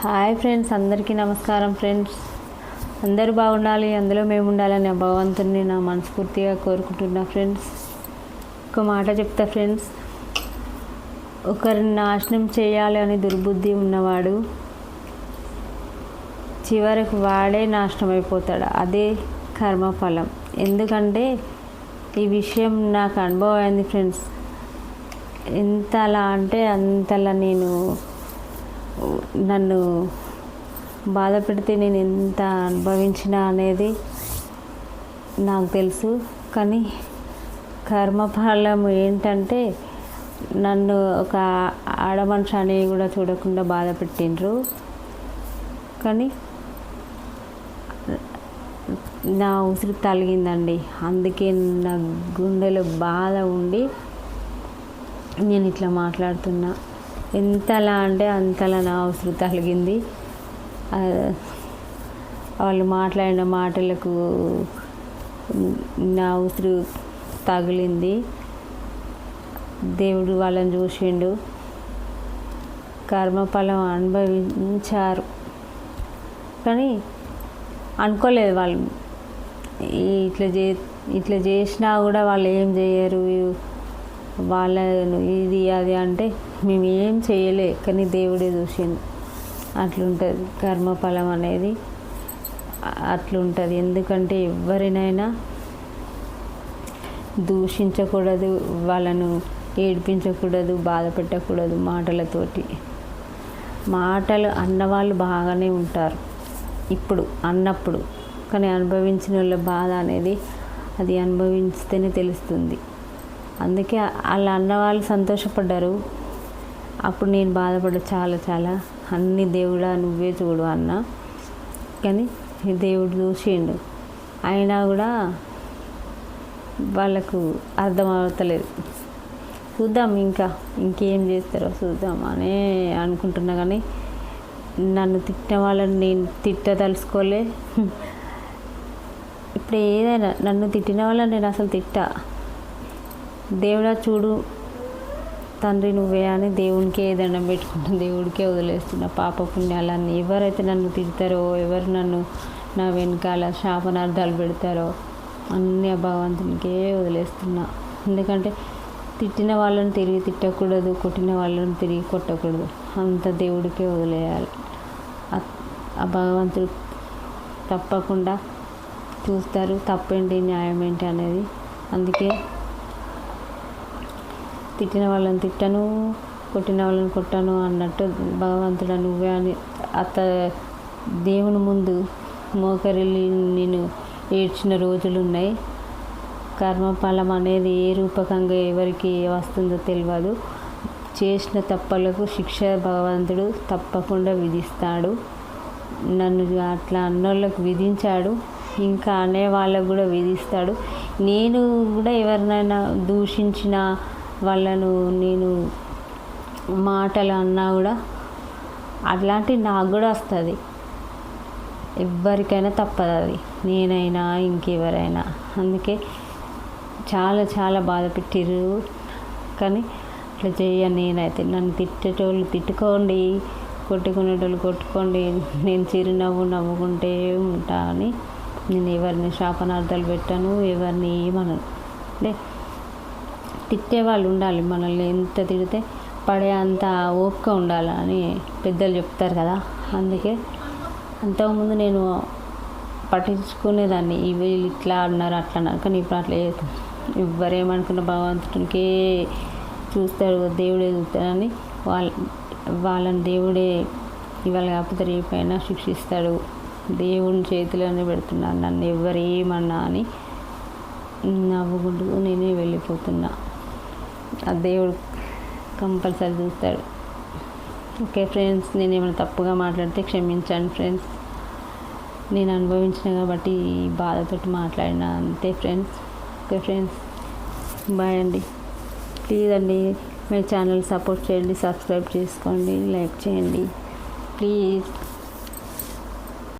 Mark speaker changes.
Speaker 1: Hi friends అందరికీ నమస్కారం friends. అందరూ బాగుండాలి అందులో మేము ఉండాలని ఆ భగవంతుని నా మనస్ఫూర్తిగా కోరుకుంటున్నా ఫ్రెండ్స్. ఒక మాట చెప్తా ఫ్రెండ్స్. ఒకరిని నాశనం చేయాలి అని దుర్బుద్ధి ఉన్నవాడు చివరకు వాడే నాశనం అయిపోతాడు. అదే కర్మఫలం. ఎందుకంటే ఈ విషయం నాకు అనుభవం అయింది ఫ్రెండ్స్. ఎంతలా అంటే అంతలా నేను నన్ను బాధ పెడితే నేను ఎంత అనుభవించిన అనేది నాకు తెలుసు. కానీ కర్మఫలం ఏంటంటే నన్ను ఒక ఆడమనిషి అని కూడా చూడకుండా బాధ పెట్టిండ్రు కానీ నా ఉసిరి తలిగిందండి. అందుకే నా గుండెలో బాధ ఉండి నేను ఇట్లా మాట్లాడుతున్నా. ఎంతలా అంటే అంతలా నా అవసరం తలిగింది వాళ్ళు మాట్లాడిన మాటలకు నా ఉసిరు తగిలింది. దేవుడు వాళ్ళని చూసిండు. కర్మఫలం అనుభవించారు. కానీ అనుకోలేదు వాళ్ళు. ఇట్లా చే ఇట్లా చేసినా కూడా వాళ్ళు ఏం చేయరు. వాళ్ళ ఇది అది అంటే మేము ఏం చేయలే కానీ దేవుడే చూసిండు. అట్లుంటుంది. కర్మఫలం అనేది అట్లుంటుంది. ఎందుకంటే ఎవరినైనా దూషించకూడదు వాళ్ళను ఏడిపించకూడదు బాధ పెట్టకూడదు మాటలతోటి. మాటలు అన్నవాళ్ళు బాగానే ఉంటారు. ఇప్పుడు అన్నప్పుడు. కానీ అనుభవించిన వాళ్ళ బాధ అనేది అది అనుభవిస్తేనే తెలుస్తుంది. అందుకే వాళ్ళ అన్నవాళ్ళు సంతోషపడ్డారు. అప్పుడు నేను బాధపడ్డా చాలా చాలా. అన్ని దేవుడా నువ్వే చూడు అన్న. కానీ దేవుడు చూసిండు. అయినా కూడా వాళ్ళకు అర్థం అవుతలేదు చూద్దాం ఇంకా. ఇంకేం చేస్తారో చూద్దాం అనే అనుకుంటున్నా కానీ నన్ను తిట్టిన వాళ్ళని నేను తిట్టదలుచుకోలే ఇప్పుడు ఏదైనా నన్ను తిట్టిన వాళ్ళని నేను అసలు తిట్టా. దేవుడా చూడు. తండ్రి నువ్వే అని దేవునికే దండం పెట్టుకుంటున్నా దేవుడికే వదిలేస్తున్నా పాప పుణ్యాలన్నీ. ఎవరైతే నన్ను తిడతారో ఎవరు నన్ను నా వెనకాల శాపనార్థాలు పెడతారో అన్ని ఆ భగవంతునికే వదిలేస్తున్నా. ఎందుకంటే తిట్టిన వాళ్ళని తిరిగి తిట్టకూడదు కొట్టిన వాళ్ళని తిరిగి కొట్టకూడదు. అంత దేవుడికే వదిలేయాలి. ఆ భగవంతుడు తప్పకుండా చూస్తారు తప్పేంటి న్యాయం ఏంటి అనేది. అందుకే తిట్టిన వాళ్ళని తిట్టను కొట్టిన వాళ్ళని కొట్టను అన్నట్టు భగవంతుడా నువ్వే అని అత్త దేవుని ముందు మోకరిల్లి నేను ఏడ్చిన రోజులు ఉన్నాయి. కర్మఫలం అనేది ఏ రూపకంగా ఎవరికి వస్తుందో తెలియదు చేసిన తప్పలకు శిక్ష భగవంతుడు తప్పకుండా విధిస్తాడు. నన్ను అట్లా అన్నోళ్ళకు విధించాడు. ఇంకా అనే వాళ్ళకు కూడా విధిస్తాడు. నేను కూడా ఎవరినైనా దూషించిన వాళ్ళను నేను మాటలు అన్నా కూడా అట్లాంటి నాకు కూడా వస్తుంది. ఎవరికైనా తప్పదు అది. నేనైనా ఇంకెవరైనా. అందుకే చాలా చాలా బాధ పెట్టిరు కానీ ఇట్లా చేయ నేనైతే. నన్ను తిట్టేటోళ్ళు తిట్టుకోండి కొట్టుకునేటోళ్ళు కొట్టుకోండి. నేను చిరునవ్వు నవ్వుకుంటే ఉంటా అని. నేను ఎవరిని శాపనార్థాలు పెట్టాను ఎవరిని ఏమనను. అంటే తిట్టే వాళ్ళు ఉండాలి. మనల్ని ఎంత తిడితే పడే అంత ఓపిక ఉండాలని పెద్దలు చెప్తారు కదా. అందుకే అంతకుముందు నేను పట్టించుకునేదాన్ని. ఈ వీళ్ళు ఇట్లా అన్నారు అట్లా అన్నారు. కానీ ఇప్పుడు అట్లా లేదు. ఎవ్వరేమనుకున్న భగవంతుడికే చూస్తాడు దేవుడే చూస్తాడని వాళ్ళ వాళ్ళని దేవుడే ఇవాళ కాకపోతే రేపైనా శిక్షిస్తాడు. దేవుని చేతిలోనే పెడుతున్నాను నన్ను ఎవరేమన్నా అని నవ్వుకుంటూ నేనే వెళ్ళిపోతున్నా. ఆ దేవుడు కంపల్సరీ చూస్తాడు. ఓకే ఫ్రెండ్స్ నేను ఏమైనా తప్పుగా మాట్లాడితే క్షమించండి ఫ్రెండ్స్. నేను అనుభవించిన కాబట్టి బాధతో మాట్లాడిన అంతే ఫ్రెండ్స్. ఓకే ఫ్రెండ్స్ బాయ్ అండి. ప్లీజ్ అండి మీ ఛానల్ సపోర్ట్ చేయండి సబ్స్క్రైబ్ చేసుకోండి లైక్ చేయండి. ప్లీజ్.